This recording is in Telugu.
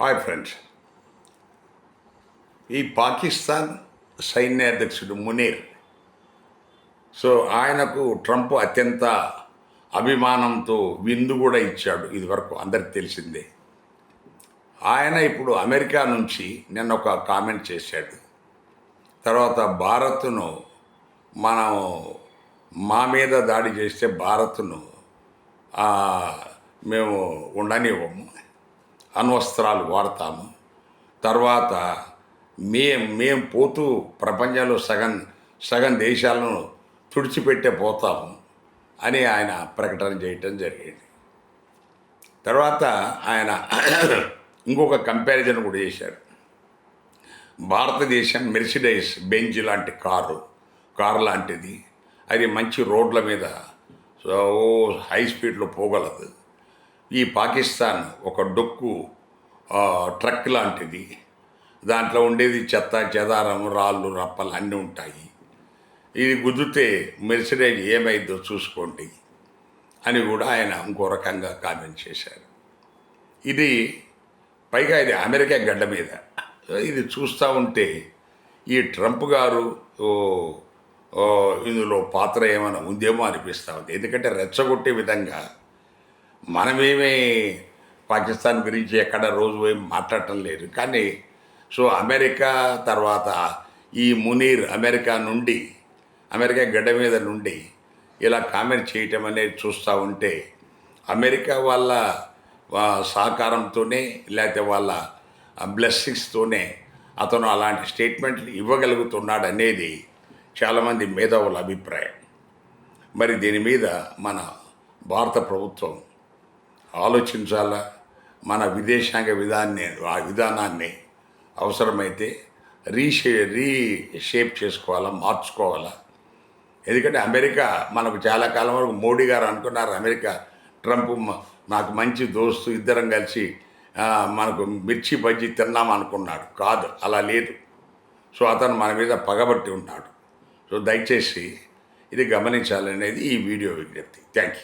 హాయ్ ఫ్రెండ్స్ ఈ పాకిస్తాన్ సైన్యాధ్యక్షుడు మునీర్. సో ఆయనకు ట్రంప్ అత్యంత అభిమానంతో విందు కూడా ఇచ్చాడు. ఇదివరకు అందరికి తెలిసిందే. ఆయన ఇప్పుడు అమెరికా నుంచి నిన్న ఒక కామెంట్ చేశాడు. తర్వాత భారత్ను మనం మా మీద దాడి చేస్తే భారత్ను మేము ఉండనివ్వము. అణ్వస్త్రాలు వాడతాము. తర్వాత మేం మేం పోతూ ప్రపంచంలో సగం సగం దేశాలను తుడిచిపెట్టే పోతాము అని ఆయన ప్రకటన చేయటం జరిగింది. తర్వాత ఆయన ఇంకొక కంపారిజన్ కూడా చేశారు. భారతదేశం మెర్సిడైస్ బెంజ్ లాంటి కారు కారు లాంటిది. అది మంచి రోడ్ల మీద ఓ హై స్పీడ్లో పోగలదు. ఈ పాకిస్తాన్ ఒక డొక్కు ట్రక్ లాంటిది. దాంట్లో ఉండేది చెత్త చెదారం రాళ్ళు రప్పలు అన్నీ ఉంటాయి. ఇది గుద్దితే మెర్సిడైజ్ ఏమైందో చూసుకోండి అని కూడా ఆయన ఇంకో రకంగా కామెంట్ చేశారు. ఇది పైగా ఇది అమెరికా గడ్డ మీద. ఇది చూస్తూ ఉంటే ఈ ట్రంప్ గారు ఇందులో పాత్ర ఏమైనా ఉందేమో అనిపిస్తూ ఉంది. ఎందుకంటే రెచ్చగొట్టే విధంగా మనమేమీ పాకిస్తాన్ గురించి ఎక్కడ రోజు ఏం మాట్లాడటం లేదు. కానీ సో అమెరికా తర్వాత ఈ మునీర్ అమెరికా నుండి అమెరికా గడ్డ మీద నుండి ఇలా కామెంట్ చేయటం అనేది చూస్తూ ఉంటే అమెరికా వాళ్ళ సహకారంతోనే లేకపోతే వాళ్ళ బ్లెస్సింగ్స్తోనే అతను అలాంటి స్టేట్మెంట్లు ఇవ్వగలుగుతున్నాడు అనేది చాలామంది మేధావుల అభిప్రాయం. మరి దీని మీద మన భారత ప్రభుత్వం ఆలోచించాలా? మన విదేశాంగ విధాన్ని ఆ విధానాన్ని అవసరమైతే రీషే రీషేప్ చేసుకోవాలా మార్చుకోవాలా? ఎందుకంటే అమెరికా మనకు చాలా కాలం వరకు మోడీ గారు అనుకున్నారు అమెరికా ట్రంప్ నాకు మంచి దోస్తు ఇద్దరం కలిసి మనకు మిర్చి బజ్జి తిన్నాం అనుకున్నాడు. కాదు అలా లేదు. సో అతను మన మీద పగబట్టి ఉన్నాడు. సో దయచేసి ఇది గమనించాలనేది ఈ వీడియో విజ్ఞప్తి. Thank you